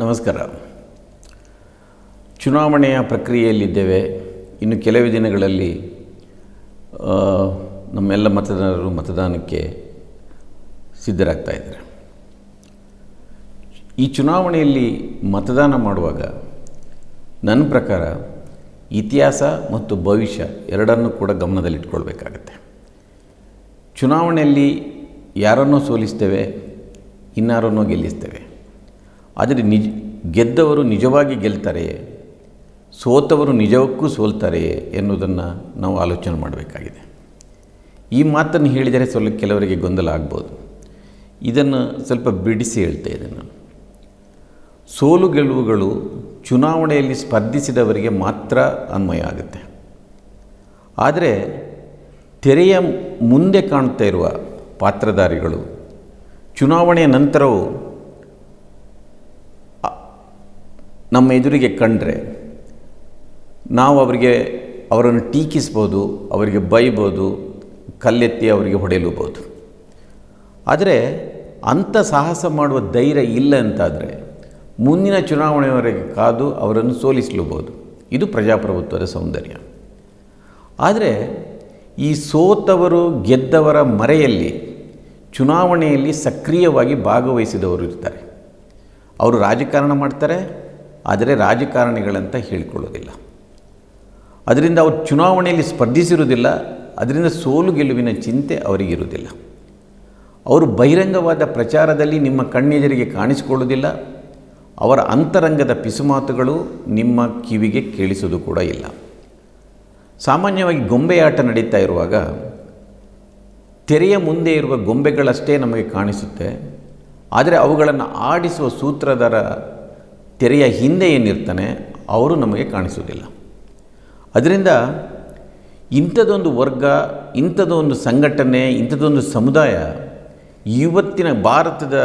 ನಮಸ್ಕಾರ. ಚುನಾವಣೆಯ ಪ್ರಕ್ರಿಯೆಯಲ್ಲಿದ್ದೇವೆ. ಇನ್ನು ಕೆಲವೇ ದಿನಗಳಲ್ಲಿ ನಮ್ಮೆಲ್ಲ ಮತದಾರರು ಮತದಾನಕ್ಕೆ ಸಿದ್ಧರಾಗ್ತಾ ಇದ್ದಾರೆ. ಈ ಚುನಾವಣೆಯಲ್ಲಿ ಮತದಾನ ಮಾಡುವಾಗ ನನ್ನ ಪ್ರಕಾರ ಇತಿಹಾಸ ಮತ್ತು ಭವಿಷ್ಯ ಎರಡನ್ನೂ ಕೂಡ ಗಮನದಲ್ಲಿಟ್ಕೊಳ್ಬೇಕಾಗತ್ತೆ. ಚುನಾವಣೆಯಲ್ಲಿ ಯಾರನ್ನೋ ಸೋಲಿಸ್ತೇವೆ, ಇನ್ನಾರನ್ನೋ ಗೆಲ್ಲಿಸ್ತೇವೆ. ಆದರೆ ನಿಜ, ಗೆದ್ದವರು ನಿಜವಾಗಿ ಗೆಲ್ತಾರೆ, ಸೋತವರು ನಿಜಕ್ಕೂ ಸೋಲ್ತಾರೆ ಎನ್ನುವುದನ್ನು ನಾವು ಆಲೋಚನೆ ಮಾಡಬೇಕಾಗಿದೆ. ಈ ಮಾತನ್ನು ಹೇಳಿದರೆ ಸ್ವಲ್ಪ ಕೆಲವರಿಗೆ ಗೊಂದಲ ಆಗ್ಬೋದು. ಇದನ್ನು ಸ್ವಲ್ಪ ಬಿಡಿಸಿ ಹೇಳ್ತಾ ಇದ್ದೇನೆ ಸೋಲು ಗೆಲುವುಗಳು ಚುನಾವಣೆಯಲ್ಲಿ ಸ್ಪರ್ಧಿಸಿದವರಿಗೆ ಮಾತ್ರ ಅನ್ವಯ ಆಗುತ್ತೆ. ಆದರೆ ತೆರೆಯ ಮುಂದೆ ಕಾಣ್ತಾ ಇರುವ ಪಾತ್ರಧಾರಿಗಳು, ಚುನಾವಣೆಯ ನಂತರವೂ ನಮ್ಮ ಎದುರಿಗೆ ಕಂಡ್ರೆ ನಾವು ಅವರಿಗೆ ಅವರನ್ನು ಟೀಕಿಸ್ಬೋದು, ಅವರಿಗೆ ಬೈಬೋದು, ಕಲ್ಲೆತ್ತಿ ಅವರಿಗೆ ಹೊಡೆಯಲೂಬೋದು. ಆದರೆ ಅಂಥ ಸಾಹಸ ಮಾಡುವ ಧೈರ್ಯ ಇಲ್ಲ ಅಂತಾದರೆ ಮುಂದಿನ ಚುನಾವಣೆಯವರೆಗೆ ಕಾದು ಅವರನ್ನು ಸೋಲಿಸಲೂಬೋದು. ಇದು ಪ್ರಜಾಪ್ರಭುತ್ವದ ಸೌಂದರ್ಯ. ಆದರೆ ಈ ಸೋತವರು ಗೆದ್ದವರ ಮರೆಯಲ್ಲಿ ಚುನಾವಣೆಯಲ್ಲಿ ಸಕ್ರಿಯವಾಗಿ ಭಾಗವಹಿಸಿದವರು ಇರ್ತಾರೆ. ಅವರು ರಾಜಕಾರಣ ಮಾಡ್ತಾರೆ ಆದರೆ ರಾಜಕಾರಣಿಗಳಂತ ಹೇಳಿಕೊಳ್ಳೋದಿಲ್ಲ. ಅದರಿಂದ ಅವರು ಚುನಾವಣೆಯಲ್ಲಿ ಸ್ಪರ್ಧಿಸಿರುವುದಿಲ್ಲ, ಅದರಿಂದ ಸೋಲು ಗೆಲುವಿನ ಚಿಂತೆ ಅವರಿಗಿರುವುದಿಲ್ಲ ಅವರು ಬಹಿರಂಗವಾದ ಪ್ರಚಾರದಲ್ಲಿ ನಿಮ್ಮ ಕಣ್ಣೆದುರಿಗೆ ಕಾಣಿಸಿಕೊಳ್ಳುವುದಿಲ್ಲ, ಅವರ ಅಂತರಂಗದ ಪಿಸುಮಾತುಗಳು ನಿಮ್ಮ ಕಿವಿಗೆ ಕೇಳಿಸೋದು ಕೂಡ ಇಲ್ಲ. ಸಾಮಾನ್ಯವಾಗಿ ಗೊಂಬೆಯಾಟ ನಡೀತಾ ಇರುವಾಗ ತೆರೆಯ ಮುಂದೆ ಇರುವ ಗೊಂಬೆಗಳಷ್ಟೇ ನಮಗೆ ಕಾಣಿಸುತ್ತೆ, ಆದರೆ ಅವುಗಳನ್ನು ಆಡಿಸುವ ಸೂತ್ರಧಾರ ತೆರೆಯ ಹಿಂದೆ ಏನಿರ್ತಾನೆ, ಅವರು ನಮಗೆ ಕಾಣಿಸೋದಿಲ್ಲ ಅದರಿಂದ ಇಂಥದ್ದೊಂದು ವರ್ಗ ಇಂಥದ್ದೊಂದು ಸಂಘಟನೆ ಇಂಥದ್ದೊಂದು ಸಮುದಾಯ ಇವತ್ತಿನ ಭಾರತದ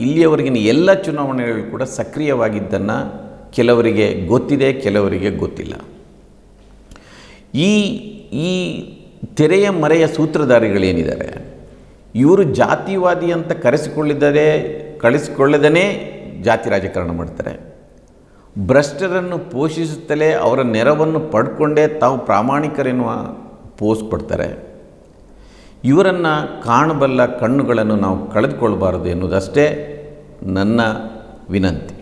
ಇಲ್ಲಿಯವರೆಗಿನ ಎಲ್ಲ ಚುನಾವಣೆಗಳು ಕೂಡ ಸಕ್ರಿಯವಾಗಿದ್ದನ್ನು ಕೆಲವರಿಗೆ ಗೊತ್ತಿದೆ, ಕೆಲವರಿಗೆ ಗೊತ್ತಿಲ್ಲ. ಈ ಈ ತೆರೆಯ ಮರೆಯ ಸೂತ್ರಧಾರಿಗಳೇನಿದ್ದಾರೆ? ಇವರು ಜಾತಿವಾದಿ ಅಂತ ಕರೆಸಿಕೊಳ್ಳಿದರೆ ಕಳಿಸಿಕೊಳ್ಳದನೇ ಜಾತಿ ರಾಜಕಾರಣ ಮಾಡ್ತಾರೆ. ಭ್ರಷ್ಟರನ್ನು ಪೋಷಿಸುತ್ತಲೇ ಅವರ ನೆರವನ್ನು ಪಡ್ಕೊಂಡೇ ತಾವು ಪ್ರಾಮಾಣಿಕರೆನ್ನುವ ಪೋಸ್ ಕೊಡ್ತಾರೆ. ಇವರನ್ನು ಕಾಣಬಲ್ಲ ಕಣ್ಣುಗಳನ್ನು ನಾವು ಕಳೆದುಕೊಳ್ಬಾರದು ಎನ್ನುವುದಷ್ಟೇ ನನ್ನ ವಿನಂತಿ.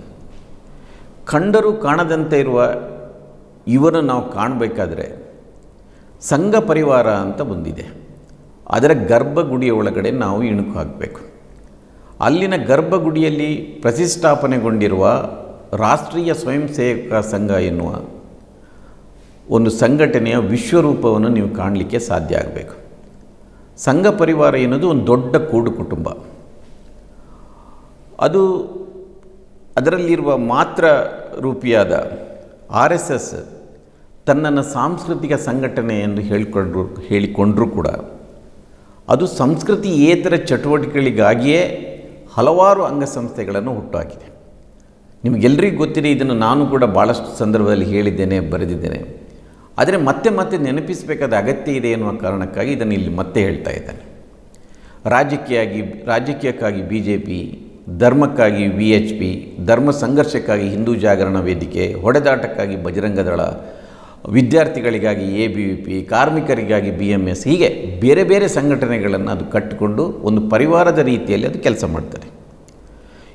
ಕಂಡರೂ ಕಾಣದಂತೆ ಇರುವ ಇವರನ್ನು ನಾವು ಕಾಣಬೇಕಾದ್ರೆ ಸಂಘ ಪರಿವಾರ ಅಂತ ಬಂದಿದೆ. ಅದರ ಗರ್ಭಗುಡಿಯ ಒಳಗಡೆ ನಾವು ಇಣುಕು ಹಾಕಬೇಕು. ಅಲ್ಲಿನ ಗರ್ಭಗುಡಿಯಲ್ಲಿ ಪ್ರತಿಷ್ಠಾಪನೆಗೊಂಡಿರುವ ರಾಷ್ಟ್ರೀಯ ಸ್ವಯಂ ಸೇವಕ ಸಂಘ ಎನ್ನುವ ಒಂದು ಸಂಘಟನೆಯ ವಿಶ್ವರೂಪವನ್ನು ನೀವು ಕಾಣಲಿಕ್ಕೆ ಸಾಧ್ಯ ಆಗಬೇಕು. ಸಂಘ ಪರಿವಾರ ಎನ್ನುವುದು ಒಂದು ದೊಡ್ಡ ಕೂಡು ಕುಟುಂಬ. ಅದು ಅದರಲ್ಲಿರುವ ಮಾತ್ರ ರೂಪಿಯಾದ ಆರ್ ಎಸ್ ಎಸ್ ತನ್ನನ್ನು ಸಾಂಸ್ಕೃತಿಕ ಸಂಘಟನೆ ಎಂದು ಹೇಳಿಕೊಂಡ್ರು, ಹೇಳಿಕೊಂಡರೂ ಕೂಡ ಅದು ಸಂಸ್ಕೃತಿಯೇತರ ಚಟುವಟಿಕೆಗಳಿಗಾಗಿಯೇ ಹಲವಾರು ಅಂಗಸಂಸ್ಥೆಗಳನ್ನು ಹುಟ್ಟುಹಾಕಿದೆ ನಿಮಗೆಲ್ಲರಿಗೂ ಗೊತ್ತಿದೆ, ಇದನ್ನು ನಾನು ಕೂಡ ಭಾಳಷ್ಟು ಸಂದರ್ಭದಲ್ಲಿ ಹೇಳಿದ್ದೇನೆ, ಬರೆದಿದ್ದೇನೆ. ಆದರೆ ಮತ್ತೆ ಮತ್ತೆ ನೆನಪಿಸಬೇಕಾದ ಅಗತ್ಯ ಇದೆ ಎನ್ನುವ ಕಾರಣಕ್ಕಾಗಿ ಇದನ್ನು ಇಲ್ಲಿ ಮತ್ತೆ ಹೇಳ್ತಾ ಇದ್ದಾನೆ. ರಾಜಕೀಯಾಗಿ, ರಾಜಕೀಯಕ್ಕಾಗಿ ಬಿ ಜೆ ಪಿ ಧರ್ಮಕ್ಕಾಗಿ ವಿ ಎಚ್ ಪಿ ಧರ್ಮ ಸಂಘರ್ಷಕ್ಕಾಗಿ ಹಿಂದೂ ಜಾಗರಣ ವೇದಿಕೆ, ಹೊಡೆದಾಟಕ್ಕಾಗಿ ಬಜರಂಗದಳ ವಿದ್ಯಾರ್ಥಿಗಳಿಗಾಗಿ ಎ ಬಿ ವಿ ಪಿ, ಕಾರ್ಮಿಕರಿಗಾಗಿ ಬಿ ಎಂ ಎಸ್ ಹೀಗೆ ಬೇರೆ ಬೇರೆ ಸಂಘಟನೆಗಳನ್ನು ಅದು ಕಟ್ಟಿಕೊಂಡು ಒಂದು ಪರಿವಾರದ ರೀತಿಯಲ್ಲಿ ಅದು ಕೆಲಸ ಮಾಡ್ತಾರೆ.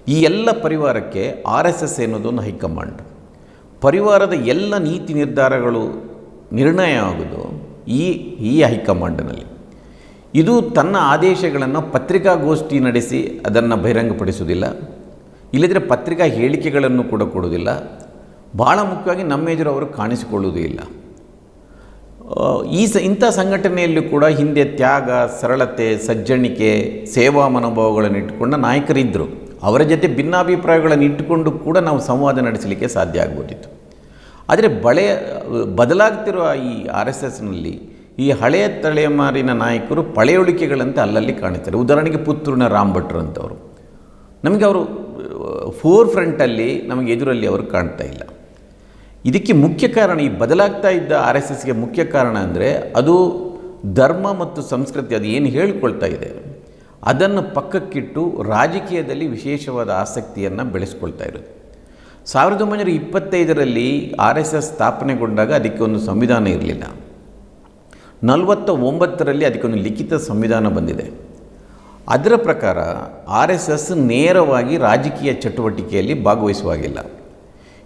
ಈ ಎಲ್ಲ ಪರಿವಾರಕ್ಕೆ ಆರ್ ಎಸ್ ಎಸ್ ಎನ್ನುವುದೊಂದು ಹೈಕಮಾಂಡ್. ಪರಿವಾರದ ಎಲ್ಲ ನೀತಿ ನಿರ್ಧಾರಗಳು ನಿರ್ಣಯ ಆಗೋದು ಈ ಈ ಹೈಕಮಾಂಡ್ನಲ್ಲಿ. ಇದು ತನ್ನ ಆದೇಶಗಳನ್ನು ಪತ್ರಿಕಾಗೋಷ್ಠಿ ನಡೆಸಿ ಅದನ್ನು ಬಹಿರಂಗಪಡಿಸುವುದಿಲ್ಲ. ಇಲ್ಲದ್ರೆ ಪತ್ರಿಕಾ ಹೇಳಿಕೆಗಳನ್ನು ಕೂಡ ಕೊಡುವುದಿಲ್ಲ. ಭಾಳ ಮುಖ್ಯವಾಗಿ ನಮ್ಮ ಎದುರು ಅವರು ಕಾಣಿಸಿಕೊಳ್ಳುವುದೂ ಇಲ್ಲ. ಈ ಸ, ಇಂಥ ಸಂಘಟನೆಯಲ್ಲೂ ಕೂಡ ಹಿಂದೆ ತ್ಯಾಗ, ಸರಳತೆ, ಸಜ್ಜನಿಕೆ, ಸೇವಾ ಮನೋಭಾವಗಳನ್ನು ಇಟ್ಟುಕೊಂಡ ನಾಯಕರಿದ್ದರು. ಅವರ ಜೊತೆ ಭಿನ್ನಾಭಿಪ್ರಾಯಗಳನ್ನು ಇಟ್ಟುಕೊಂಡು ಕೂಡ ನಾವು ಸಂವಾದ ನಡೆಸಲಿಕ್ಕೆ ಸಾಧ್ಯ ಆಗ್ಬೋದಿತ್ತು. ಆದರೆ ಬಳೆಯ ಬದಲಾಗ್ತಿರುವ ಈ ಆರ್ ಎಸ್ ಎಸ್ನಲ್ಲಿ ಈ ಹಳೆಯ ತಲೆಮಾರಿನ ನಾಯಕರು ಪಳೆಯುಳಿಕೆಗಳಂತೆ ಅಲ್ಲಲ್ಲಿ ಕಾಣುತ್ತಾರೆ. ಉದಾಹರಣೆಗೆ ಪುತ್ರನ ರಾಮ್ ಭಟ್ರು ಅಂತವರು. ನಮಗೆ ಅವರು, ಫೋರ್ ಫ್ರಂಟಲ್ಲಿ ನಮಗೆ ಎದುರಲ್ಲಿ ಅವರು ಕಾಣ್ತಾ ಇಲ್ಲ. ಇದಕ್ಕೆ ಮುಖ್ಯ ಕಾರಣ, ಈ ಬದಲಾಗ್ತಾ ಇದ್ದ ಆರ್ ಎಸ್ ಎಸ್ಗೆ ಮುಖ್ಯ ಕಾರಣ ಅಂದರೆ ಅದು ಧರ್ಮ ಮತ್ತು ಸಂಸ್ಕೃತಿ, ಅದು ಏನು ಹೇಳಿಕೊಳ್ತಾ ಇದೆ. ಅದನ್ನು ಪಕ್ಕಕ್ಕಿಟ್ಟು ರಾಜಕೀಯದಲ್ಲಿ ವಿಶೇಷವಾದ ಆಸಕ್ತಿಯನ್ನು ಬೆಳೆಸ್ಕೊಳ್ತಾ ಇರೋದು. ಸಾವಿರದ ಒಂಬೈನೂರ ಇಪ್ಪತ್ತೈದರಲ್ಲಿ ಆರ್ ಎಸ್ ಎಸ್ ಸ್ಥಾಪನೆಗೊಂಡಾಗ ಅದಕ್ಕೆ ಒಂದು ಸಂವಿಧಾನ ಇರಲಿಲ್ಲ. ನಲವತ್ತ ಒಂಬತ್ತರಲ್ಲಿ ಅದಕ್ಕೊಂದು ಲಿಖಿತ ಸಂವಿಧಾನ ಬಂದಿದೆ. ಅದರ ಪ್ರಕಾರ ಆರ್ ಎಸ್ ಎಸ್ ನೇರವಾಗಿ ರಾಜಕೀಯ ಚಟುವಟಿಕೆಯಲ್ಲಿ ಭಾಗವಹಿಸುವಾಗಿಲ್ಲ.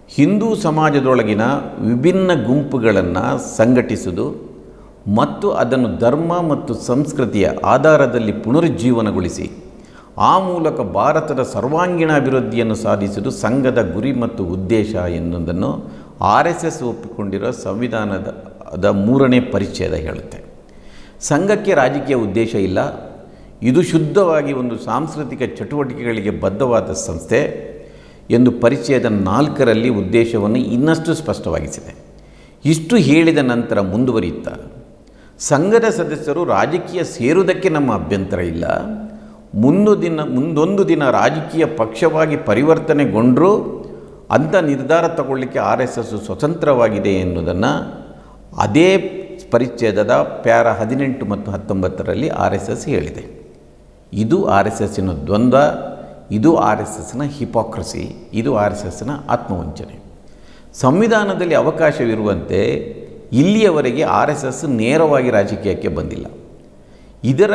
ಹಿಂದೂ ಸಮಾಜದೊಳಗಿನ ವಿಭಿನ್ನ ಗುಂಪುಗಳನ್ನು ಸಂಘಟಿಸುವುದು ಮತ್ತು ಅದನ್ನು ಧರ್ಮ ಮತ್ತು ಸಂಸ್ಕೃತಿಯ ಆಧಾರದಲ್ಲಿ ಪುನರುಜ್ಜೀವನಗೊಳಿಸಿ, ಆ ಮೂಲಕ ಭಾರತದ ಸರ್ವಾಂಗೀಣ ಅಭಿವೃದ್ಧಿಯನ್ನು ಸಾಧಿಸಲು ಸಂಘದ ಗುರಿ ಮತ್ತು ಉದ್ದೇಶ ಎನ್ನುವುದನ್ನು ಆರ್ ಎಸ್ ಎಸ್ ಒಪ್ಪಿಕೊಂಡಿರೋ ಸಂವಿಧಾನದ ಮೂರನೇ ಪರಿಚ್ಛೇದ ಹೇಳುತ್ತೆ. ಸಂಘಕ್ಕೆ ರಾಜಕೀಯ ಉದ್ದೇಶ ಇಲ್ಲ. ಇದು ಶುದ್ಧವಾಗಿ ಒಂದು ಸಾಂಸ್ಕೃತಿಕ ಚಟುವಟಿಕೆಗಳಿಗೆ ಬದ್ಧವಾದ ಸಂಸ್ಥೆ ಎಂದು ಪರಿಚಯದ ನಾಲ್ಕರಲ್ಲಿ ಉದ್ದೇಶವನ್ನು ಇನ್ನಷ್ಟು ಸ್ಪಷ್ಟವಾಗಿಸಿದೆ. ಇಷ್ಟು ಹೇಳಿದ ನಂತರ ಮುಂದುವರಿಯುತ್ತಾ? ಸಂಘದ ಸದಸ್ಯರು ರಾಜಕೀಯ ಸೇರುವುದಕ್ಕೆ ನಮ್ಮ ಅಭ್ಯಂತರ ಇಲ್ಲ. ಮುಂದು ದಿನ, ಮುಂದೊಂದು ದಿನ ರಾಜಕೀಯ ಪಕ್ಷವಾಗಿ ಪರಿವರ್ತನೆಗೊಂಡರೂ ಅಂಥ ನಿರ್ಧಾರ ತಗೊಳ್ಳಿಕ್ಕೆ ಆರ್ ಎಸ್ ಎಸ್ ಸ್ವತಂತ್ರವಾಗಿದೆ ಎನ್ನುವುದನ್ನು ಅದೇ ಪರಿಚ್ಛೇದದ ಪ್ಯಾರ ಹದಿನೆಂಟು ಮತ್ತು ಹತ್ತೊಂಬತ್ತರಲ್ಲಿ ಆರ್ ಎಸ್ ಎಸ್ ಹೇಳಿದೆ. ಇದು ಆರ್ ಎಸ್ ಎಸ್ಸಿನ ದ್ವಂದ್ವ, ಇದು ಆರ್ ಎಸ್ ಎಸ್ನ ಹಿಪಾಕ್ರಸಿ, ಇದು ಆರ್ ಎಸ್ ಎಸ್ನ ಆತ್ಮವಂಚನೆ. ಸಂವಿಧಾನದಲ್ಲಿ ಅವಕಾಶವಿರುವಂತೆ ಇಲ್ಲಿಯವರೆಗೆ ಆರ್ ಎಸ್ ಎಸ್ ನೇರವಾಗಿ ರಾಜಕೀಯಕ್ಕೆ ಬಂದಿಲ್ಲ. ಇದರ,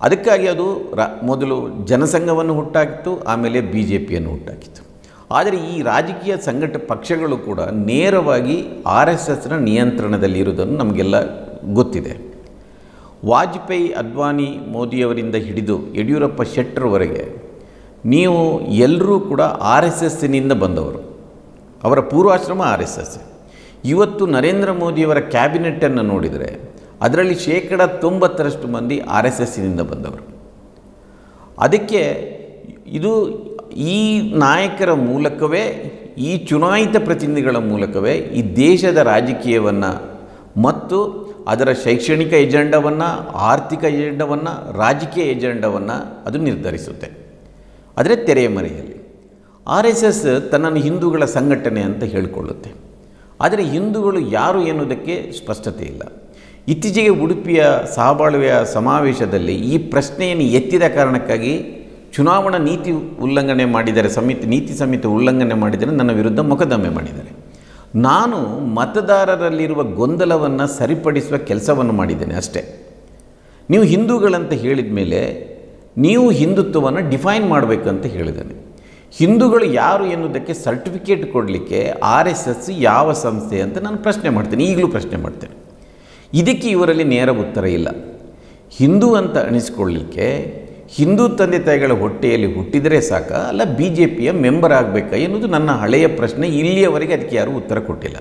ಅದಕ್ಕಾಗಿ ಅದು ರಾ, ಮೊದಲು ಜನಸಂಘವನ್ನು ಹುಟ್ಟಾಕಿತ್ತು, ಆಮೇಲೆ ಬಿ ಜೆ ಪಿಯನ್ನು ಹುಟ್ಟಾಕಿತ್ತು. ಆದರೆ ಈ ರಾಜಕೀಯ ಸಂಘಟ ಪಕ್ಷಗಳು ಕೂಡ ನೇರವಾಗಿ ಆರ್ ಎಸ್ ಎಸ್ನ ನಿಯಂತ್ರಣದಲ್ಲಿರುವುದನ್ನು ನಮಗೆಲ್ಲ ಗೊತ್ತಿದೆ. ವಾಜಪೇಯಿ ಅದ್ವಾನಿ ಮೋದಿಯವರಿಂದ ಹಿಡಿದು ಯಡಿಯೂರಪ್ಪ ಶೆಟ್ಟರ್ವರೆಗೆ ನೀವು ಎಲ್ಲರೂ ಕೂಡ ಆರ್ ಎಸ್ ಎಸ್ಸಿನಿಂದ ಬಂದವರು. ಅವರ ಪೂರ್ವಾಶ್ರಮ ಆರ್ ಎಸ್ ಎಸ್. ಇವತ್ತು ನರೇಂದ್ರ ಮೋದಿಯವರ ಕ್ಯಾಬಿನೆಟ್ಟನ್ನು ನೋಡಿದರೆ ಅದರಲ್ಲಿ ಶೇಕಡ ತೊಂಬತ್ತರಷ್ಟು ಮಂದಿ ಆರ್ ಎಸ್ ಎಸ್ಸಿನಿಂದ ಬಂದವರು. ಅದಕ್ಕೆ ಇದು ಈ ನಾಯಕರ ಮೂಲಕವೇ, ಈ ಚುನಾಯಿತ ಪ್ರತಿನಿಧಿಗಳ ಮೂಲಕವೇ ಈ ದೇಶದ ರಾಜಕೀಯವನ್ನು ಮತ್ತು ಅದರ ಶೈಕ್ಷಣಿಕ ಎಜೆಂಡವನ್ನು, ಆರ್ಥಿಕ ಏಜೆಂಡವನ್ನು ರಾಜಕೀಯ ಎಜೆಂಡವನ್ನು ಅದು ನಿರ್ಧರಿಸುತ್ತೆ. ಆದರೆ ತೆರೆಯ ಮರೆಯಲ್ಲಿ ಆರ್ ಎಸ್ ಎಸ್ ತನ್ನನ್ನು ಹಿಂದೂಗಳ ಸಂಘಟನೆ ಅಂತ ಹೇಳಿಕೊಳ್ಳುತ್ತೆ. ಆದರೆ ಹಿಂದೂಗಳು ಯಾರು ಎನ್ನುವುದಕ್ಕೆ ಸ್ಪಷ್ಟತೆ ಇಲ್ಲ. ಇತ್ತೀಚೆಗೆ ಉಡುಪಿಯ ಸಹಬಾಳ್ವೆಯ ಸಮಾವೇಶದಲ್ಲಿ ಈ ಪ್ರಶ್ನೆಯನ್ನು ಎತ್ತಿದ ಕಾರಣಕ್ಕಾಗಿ ಚುನಾವಣಾ ನೀತಿ ಉಲ್ಲಂಘನೆ ಮಾಡಿದರೆ, ಸಮಿತಿ, ನೀತಿ ಸಮಿತಿ ಉಲ್ಲಂಘನೆ ಮಾಡಿದರೆ ನನ್ನ ವಿರುದ್ಧ ಮೊಕದ್ದಮೆ ಮಾಡಿದ್ದಾರೆ. ನಾನು ಮತದಾರರಲ್ಲಿರುವ ಗೊಂದಲವನ್ನು ಸರಿಪಡಿಸುವ ಕೆಲಸವನ್ನು ಮಾಡಿದ್ದೇನೆ ಅಷ್ಟೇ. ನೀವು ಹಿಂದೂಗಳಂತ ಹೇಳಿದ ಮೇಲೆ ನೀವು ಹಿಂದುತ್ವವನ್ನು ಡಿಫೈನ್ ಮಾಡಬೇಕಂತ ಹೇಳಿದ್ದೇನೆ. ಹಿಂದೂಗಳು ಯಾರು ಎನ್ನುವುದಕ್ಕೆ ಸರ್ಟಿಫಿಕೇಟ್ ಕೊಡಲಿಕ್ಕೆ ಆರ್ ಎಸ್ ಎಸ್ ಯಾವ ಸಂಸ್ಥೆ ಅಂತ ನಾನು ಪ್ರಶ್ನೆ ಮಾಡ್ತೇನೆ, ಈಗಲೂ ಪ್ರಶ್ನೆ ಮಾಡ್ತೇನೆ. ಇದಕ್ಕೆ ಇವರಲ್ಲಿ ನೇರ ಉತ್ತರ ಇಲ್ಲ. ಹಿಂದೂ ಅಂತ ಅನಿಸ್ಕೊಳ್ಳಿಕ್ಕೆ ಹಿಂದೂ ತಂದೆ ತಾಯಿಗಳ ಹೊಟ್ಟೆಯಲ್ಲಿ ಹುಟ್ಟಿದರೆ ಸಾಕ, ಅಲ್ಲ ಬಿ ಜೆ ಪಿಯ ಮೆಂಬರ್ ಆಗಬೇಕಾ ಎನ್ನುವುದು ನನ್ನ ಹಳೆಯ ಪ್ರಶ್ನೆ, ಇಲ್ಲಿಯವರೆಗೆ ಅದಕ್ಕೆ ಯಾರೂ ಉತ್ತರ ಕೊಟ್ಟಿಲ್ಲ.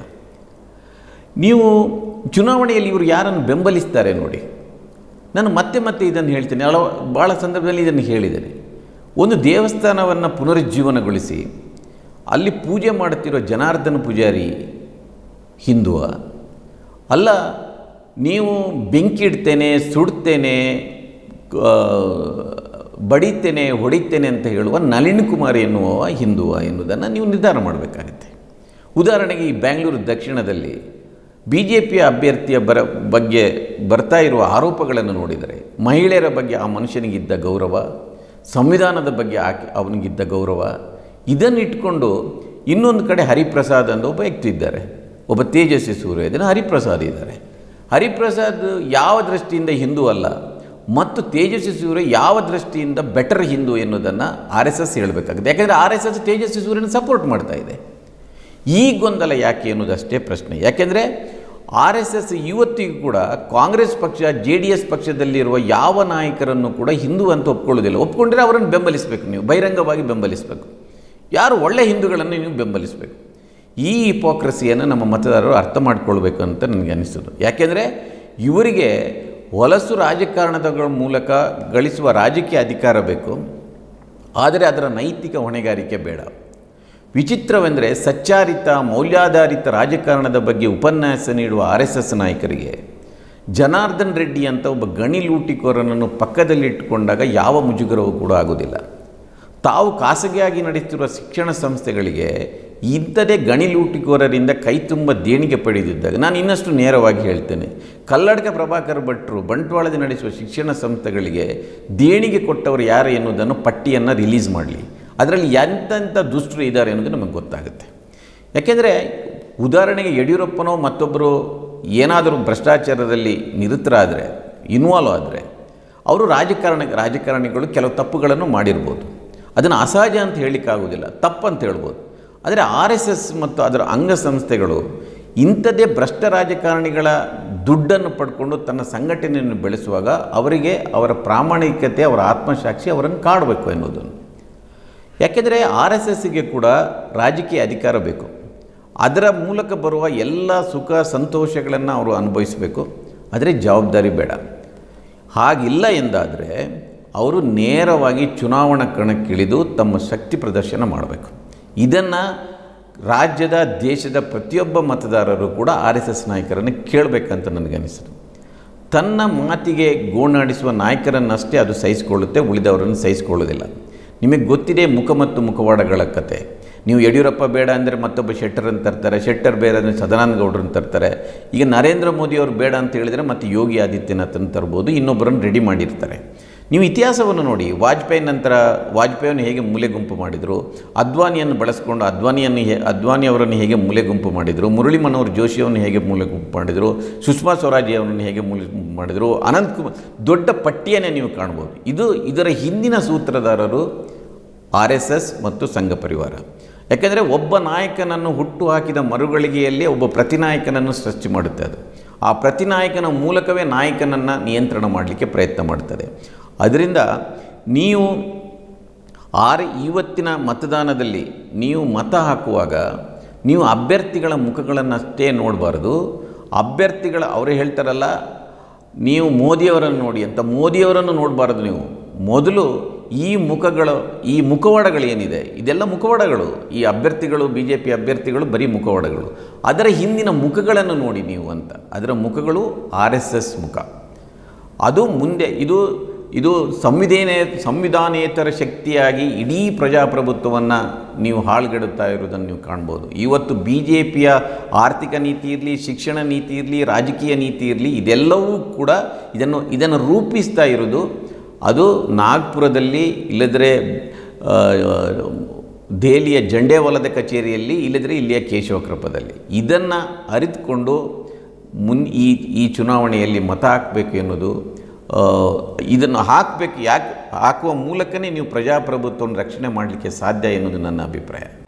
ನೀವು ಚುನಾವಣೆಯಲ್ಲಿ ಇವರು ಯಾರನ್ನು ಬೆಂಬಲಿಸ್ತಾರೆ ನೋಡಿ. ನಾನು ಮತ್ತೆ ಮತ್ತೆ ಇದನ್ನು ಹೇಳ್ತೇನೆ ಹಲವು ಭಾಳ ಸಂದರ್ಭದಲ್ಲಿ ಇದನ್ನು ಹೇಳಿದ್ದೇನೆ. ಒಂದು ದೇವಸ್ಥಾನವನ್ನು ಪುನರುಜ್ಜೀವನಗೊಳಿಸಿ, ಅಲ್ಲಿ ಪೂಜೆ ಮಾಡುತ್ತಿರೋ ಜನಾರ್ದನ ಪೂಜಾರಿ ಹಿಂದುವ, ಅಲ್ಲ, ನೀವು ಬೆಂಕಿ ಇಡ್ತೇನೆ, ಸುಡ್ತೇನೆ ಬಡಿತೇನೆ, ಹೊಡಿತೇನೆ ಅಂತ ಹೇಳುವ ನಳಿನ್ ಕುಮಾರ್ ಎನ್ನುವ ಹಿಂದುವ ಎನ್ನುವುದನ್ನು ನೀವು ನಿರ್ಧಾರ ಮಾಡಬೇಕಾಗುತ್ತೆ. ಉದಾಹರಣೆಗೆ ಈ ಬೆಂಗಳೂರು ದಕ್ಷಿಣದಲ್ಲಿ ಬಿ ಜೆ ಪಿಯ ಅಭ್ಯರ್ಥಿಯ ಬರ, ಬಗ್ಗೆ ಬರ್ತಾ ಇರುವ ಆರೋಪಗಳನ್ನು ನೋಡಿದರೆ ಮಹಿಳೆಯರ ಬಗ್ಗೆ ಆ ಮನುಷ್ಯನಿಗಿದ್ದ ಗೌರವ ಸಂವಿಧಾನದ ಬಗ್ಗೆ ಆಕೆ ಅವನಿಗಿದ್ದ ಗೌರವ. ಇದನ್ನಿಟ್ಕೊಂಡು ಇನ್ನೊಂದು ಕಡೆ ಹರಿಪ್ರಸಾದ್ ಅಂತ ಒಬ್ಬ ವ್ಯಕ್ತಿ ಇದ್ದಾರೆ. ಒಬ್ಬ ತೇಜಸ್ವಿ ಸೂರ್ಯ ಇದನ್ನು ಹರಿಪ್ರಸಾದ್ ಇದ್ದಾರೆ. ಹರಿಪ್ರಸಾದ್ ಯಾವ ದೃಷ್ಟಿಯಿಂದ ಹಿಂದೂ ಅಲ್ಲ, ಮತ್ತು ತೇಜಸ್ವಿ ಸೂರ್ಯ ಯಾವ ದೃಷ್ಟಿಯಿಂದ ಬೆಟರ್ ಹಿಂದೂ ಎನ್ನುವುದನ್ನು ಆರ್ ಎಸ್ ಎಸ್ ಹೇಳಬೇಕಾಗುತ್ತೆ. ಯಾಕೆಂದರೆ ಆರ್ ಎಸ್ ಎಸ್ ತೇಜಸ್ವಿ ಸೂರ್ಯನ ಸಪೋರ್ಟ್ ಮಾಡ್ತಾ ಇದೆ. ಈ ಗೊಂದಲ ಯಾಕೆ ಅನ್ನೋದಷ್ಟೇ ಪ್ರಶ್ನೆ. ಯಾಕೆಂದರೆ ಆರ್ ಎಸ್ ಎಸ್ ಇವತ್ತಿಗೂ ಕೂಡ ಕಾಂಗ್ರೆಸ್ ಪಕ್ಷ, ಜೆ ಡಿ ಎಸ್ ಪಕ್ಷದಲ್ಲಿರುವ ಯಾವ ನಾಯಕರನ್ನು ಕೂಡ ಹಿಂದೂ ಅಂತ ಒಪ್ಕೊಳ್ಳೋದಿಲ್ಲ. ಒಪ್ಕೊಂಡ್ರೆ ಅವರನ್ನು ಬೆಂಬಲಿಸಬೇಕು ನೀವು, ಬಹಿರಂಗವಾಗಿ ಬೆಂಬಲಿಸಬೇಕು. ಯಾರು ಒಳ್ಳೆ ಹಿಂದೂಗಳನ್ನು ನೀವು ಬೆಂಬಲಿಸಬೇಕು. ಈ ಹಿಪೋಕ್ರಸಿಯನ್ನು ನಮ್ಮ ಮತದಾರರು ಅರ್ಥ ಮಾಡಿಕೊಳ್ಬೇಕು ಅಂತ ನನಗೆ ಅನಿಸೋದು ಯಾಕೆಂದರೆ ಇವರಿಗೆ ಹೊಲಸು ರಾಜಕಾರಣದ ಮೂಲಕ ಗಳಿಸುವ ರಾಜಕೀಯ ಅಧಿಕಾರ ಬೇಕು. ಆದರೆ ಅದರ ನೈತಿಕ ಹೊಣೆಗಾರಿಕೆ ಬೇಡ. ವಿಚಿತ್ರವೆಂದರೆ ಸಚ್ಚಾರಿತ, ಮೌಲ್ಯಾಧಾರಿತ ರಾಜಕಾರಣದ ಬಗ್ಗೆ ಉಪನ್ಯಾಸ ನೀಡುವ ಆರ್ ಎಸ್ ಎಸ್ ನಾಯಕರಿಗೆ ಜನಾರ್ದನ್ ರೆಡ್ಡಿ ಅಂತ ಒಬ್ಬ ಗಣಿ ಲೂಟಿಕೋರನನ್ನು ಪಕ್ಕದಲ್ಲಿಟ್ಟುಕೊಂಡಾಗ ಯಾವ ಮುಜುಗರವೂ ಕೂಡ ಆಗುವುದಿಲ್ಲ. ತಾವು ಖಾಸಗಿಯಾಗಿ ನಡೆಸುತ್ತಿರುವ ಶಿಕ್ಷಣ ಸಂಸ್ಥೆಗಳಿಗೆ ಇಂಥದೇ ಗಣಿ ಲೂಟಿಕೋರರಿಂದ ಕೈ ತುಂಬ ದೇಣಿಗೆ ಪಡೆದಿದ್ದಾಗ ನಾನು ಇನ್ನಷ್ಟು ನೇರವಾಗಿ ಹೇಳ್ತೇನೆ. ಕಲ್ಲಡ್ಕ ಪ್ರಭಾಕರ್ ಭಟ್ರು ಬಂಟ್ವಾಳದ ನಡೆಸುವ ಶಿಕ್ಷಣ ಸಂಸ್ಥೆಗಳಿಗೆ ದೇಣಿಗೆ ಕೊಟ್ಟವರು ಯಾರು ಎನ್ನುವುದನ್ನು ಪಟ್ಟಿಯನ್ನು ರಿಲೀಸ್ ಮಾಡಲಿ. ಅದರಲ್ಲಿ ಎಂತೆಂಥ ದುಷ್ಟರು ಇದ್ದಾರೆ ಅನ್ನೋದು ನಮಗೆ ಗೊತ್ತಾಗುತ್ತೆ. ಯಾಕೆಂದರೆ ಉದಾಹರಣೆಗೆ ಯಡಿಯೂರಪ್ಪನೋ ಮತ್ತೊಬ್ಬರು ಏನಾದರೂ ಭ್ರಷ್ಟಾಚಾರದಲ್ಲಿ ನಿರತರಾದರೆ ಇನ್ವಾಲ್ವ್ ಆದರೆ, ಅವರು ರಾಜಕಾರಣ, ರಾಜಕಾರಣಿಗಳು ಕೆಲವು ತಪ್ಪುಗಳನ್ನು ಮಾಡಿರ್ಬೋದು. ಅದನ್ನು ಅಸಹಜ ಅಂತ ಹೇಳಲಿಕ್ಕಾಗೋದಿಲ್ಲ ತಪ್ಪು ಅಂತ ಹೇಳ್ಬೋದು. ಆದರೆ ಆರ್ ಎಸ್ ಎಸ್ ಮತ್ತು ಅದರ ಅಂಗಸಂಸ್ಥೆಗಳು ಇಂಥದ್ದೇ ಭ್ರಷ್ಟ ರಾಜಕಾರಣಿಗಳ ದುಡ್ಡನ್ನು ಪಡ್ಕೊಂಡು ತನ್ನ ಸಂಘಟನೆಯನ್ನು ಬೆಳೆಸುವಾಗ ಅವರಿಗೆ ಅವರ ಪ್ರಾಮಾಣಿಕತೆ, ಅವರ ಆತ್ಮಸಾಕ್ಷಿ ಅವರನ್ನು ಕಾಡಬೇಕು ಎನ್ನುವುದನ್ನು. ಯಾಕೆಂದರೆ ಆರ್ ಎಸ್ ಎಸ್ಸಿಗೆ ಕೂಡ ರಾಜಕೀಯ ಅಧಿಕಾರ ಬೇಕು. ಅದರ ಮೂಲಕ ಬರುವ ಎಲ್ಲ ಸುಖ ಸಂತೋಷಗಳನ್ನು ಅವರು ಅನುಭವಿಸಬೇಕು. ಆದರೆ ಜವಾಬ್ದಾರಿ ಬೇಡ. ಹಾಗಿಲ್ಲ ಎಂದಾದರೆ ಅವರು ನೇರವಾಗಿ ಚುನಾವಣಾ ಕಣಕ್ಕಿಳಿದು ತಮ್ಮ ಶಕ್ತಿ ಪ್ರದರ್ಶನ ಮಾಡಬೇಕು. ಇದನ್ನು ರಾಜ್ಯದ, ದೇಶದ ಪ್ರತಿಯೊಬ್ಬ ಮತದಾರರು ಕೂಡ ಆರ್ ಎಸ್ ಎಸ್ ನಾಯಕರನ್ನು ಕೇಳಬೇಕಂತ ನನಗನ್ನಿಸಿತು ತನ್ನ ಮಾತಿಗೆ ಗೋಣಾಡಿಸುವ ನಾಯಕರನ್ನಷ್ಟೇ ಅದು ಸಹಿಸಿಕೊಳ್ಳುತ್ತೆ, ಉಳಿದವರನ್ನು ಸಹಿಸಿಕೊಳ್ಳೋದಿಲ್ಲ ನಿಮಗೆ ಗೊತ್ತಿದೆ ಮುಖ ಮತ್ತು ಮುಖವಾಡಗಳ ಕತೆ. ನೀವು ಯಡಿಯೂರಪ್ಪ ಬೇಡ ಅಂದರೆ ಮತ್ತೊಬ್ಬ ಶೆಟ್ಟರನ್ನು ತರ್ತಾರೆ, ಶೆಟ್ಟರ್ ಬೇಡ ಅಂದರೆ ಸದಾನಂದ ಗೌಡ್ರನ್ನ ತರ್ತಾರೆ. ಈಗ ನರೇಂದ್ರ ಮೋದಿ ಅವರು ಬೇಡ ಅಂತ ಹೇಳಿದರೆ ಮತ್ತೆ ಯೋಗಿ ಆದಿತ್ಯನಾಥನ ತರ್ಬೋದು, ಇನ್ನೊಬ್ಬರನ್ನು ರೆಡಿ ಮಾಡಿರ್ತಾರೆ. ನೀವು ಇತಿಹಾಸವನ್ನು ನೋಡಿ, ವಾಜಪೇಯಿ ನಂತರ ವಾಜಪೇಯಿಯನ್ನು ಹೇಗೆ ಮೂಲೆ ಗುಂಪು ಮಾಡಿದರು, ಅದ್ವಾನಿಯನ್ನು ಬಳಸಿಕೊಂಡು ಅದ್ವಾನಿಯನ್ನು ಹೇ, ಅದ್ವಾನಿ ಅವರನ್ನು ಹೇಗೆ ಮೂಲೆ ಗುಂಪು ಮಾಡಿದರು ಮುರಳಿ ಮನೋಹರ್ ಹೇಗೆ ಮೂಲೆ ಗುಂಪು ಮಾಡಿದರು, ಸುಷ್ಮಾ ಸ್ವರಾಜ್ ಅವರನ್ನು ಹೇಗೆ ಮೂಲೆ ಗುಂಪು ಮಾಡಿದರು, ಅನಂತ್ ಕುಮಾರ್, ದೊಡ್ಡ ಪಟ್ಟಿಯನ್ನೇ ನೀವು ಕಾಣ್ಬೋದು. ಇದು ಇದರ ಹಿಂದಿನ ಸೂತ್ರಧಾರರು ಆರ್ ಎಸ್ ಎಸ್ ಮತ್ತು ಸಂಘ ಪರಿವಾರ. ಯಾಕೆಂದರೆ ಒಬ್ಬ ನಾಯಕನನ್ನು ಹುಟ್ಟು ಹಾಕಿದ ಮರುಗಳಿಗೆಯಲ್ಲಿ ಒಬ್ಬ ಪ್ರತಿನಾಯಕನನ್ನು ಸೃಷ್ಟಿ ಮಾಡುತ್ತೆ ಅದು. ಆ ಪ್ರತಿನಾಯಕನ ಮೂಲಕವೇ ನಾಯಕನನ್ನು ನಿಯಂತ್ರಣ ಮಾಡಲಿಕ್ಕೆ ಪ್ರಯತ್ನ ಮಾಡ್ತದೆ. ಅದರಿಂದ ನೀವು ಆರ್ ಇವತ್ತಿನ ಮತದಾನದಲ್ಲಿ ನೀವು ಮತ ಹಾಕುವಾಗ ನೀವು ಅಭ್ಯರ್ಥಿಗಳ ಮುಖಗಳನ್ನಷ್ಟೇ ನೋಡಬಾರ್ದು. ಅಭ್ಯರ್ಥಿಗಳ ಅವರೇ ಹೇಳ್ತಾರಲ್ಲ, ನೀವು ಮೋದಿಯವರನ್ನು ನೋಡಿ ಅಂತ ಮೋದಿಯವರನ್ನು ನೋಡಬಾರ್ದು ನೀವು. ಮೊದಲು ಈ ಮುಖಗಳು, ಈ ಮುಖವಾಡಗಳೇನಿದೆ ಇದೆಲ್ಲ ಮುಖವಾಡಗಳು. ಈ ಅಭ್ಯರ್ಥಿಗಳು ಬಿ ಜೆ ಪಿ ಅಭ್ಯರ್ಥಿಗಳು ಬರೀ ಮುಖವಾಡಗಳು. ಅದರ ಹಿಂದಿನ ಮುಖಗಳನ್ನು ನೋಡಿ ನೀವು ಅಂತ. ಅದರ ಮುಖಗಳು ಆರ್ ಎಸ್ ಎಸ್ ಮುಖ. ಅದು ಮುಂದೆ, ಇದು ಇದು ಸಂವಿಧಾನೇ, ಸಂವಿಧಾನೇತರ ಶಕ್ತಿಯಾಗಿ ಇಡೀ ಪ್ರಜಾಪ್ರಭುತ್ವವನ್ನು ನೀವು ಹಾಳುಗೆಡುತ್ತಾ ಇರುವುದನ್ನು ನೀವು ಕಾಣ್ಬೋದು. ಇವತ್ತು ಬಿ ಜೆ ಪಿಯ ಆರ್ಥಿಕ ನೀತಿ ಇರಲಿ, ಶಿಕ್ಷಣ ನೀತಿ ಇರಲಿ, ರಾಜಕೀಯ ನೀತಿ ಇರಲಿ, ಇದೆಲ್ಲವೂ ಕೂಡ ಇದನ್ನು ಇದನ್ನು ರೂಪಿಸ್ತಾ ಇರೋದು ಅದು ನಾಗ್ಪುರದಲ್ಲಿ ಇಲ್ಲದ್ರೆ ದೆಹಲಿಯ ದೆಹಲಿಯ ಜಂಡೇವಾಲದ ಕಚೇರಿಯಲ್ಲಿ ಇಲ್ಲದ್ರೆ ಇಲ್ಲಿಯ ಕೇಶವಕೃಪದಲ್ಲಿ. ಇದನ್ನು ಅರಿತುಕೊಂಡು ಮುನ್, ಈ ಈ ಚುನಾವಣೆಯಲ್ಲಿ ಮತ ಹಾಕಬೇಕು ಎನ್ನುವುದು ಇದನ್ನು ಹಾಕಬೇಕು ಯಾಕೆ ಹಾಕುವ ಮೂಲಕನೇ ನೀವು ಪ್ರಜಾಪ್ರಭುತ್ವವನ್ನು ರಕ್ಷಣೆ ಮಾಡಲಿಕ್ಕೆ ಸಾಧ್ಯ ಎನ್ನುವುದು ನನ್ನ ಅಭಿಪ್ರಾಯ.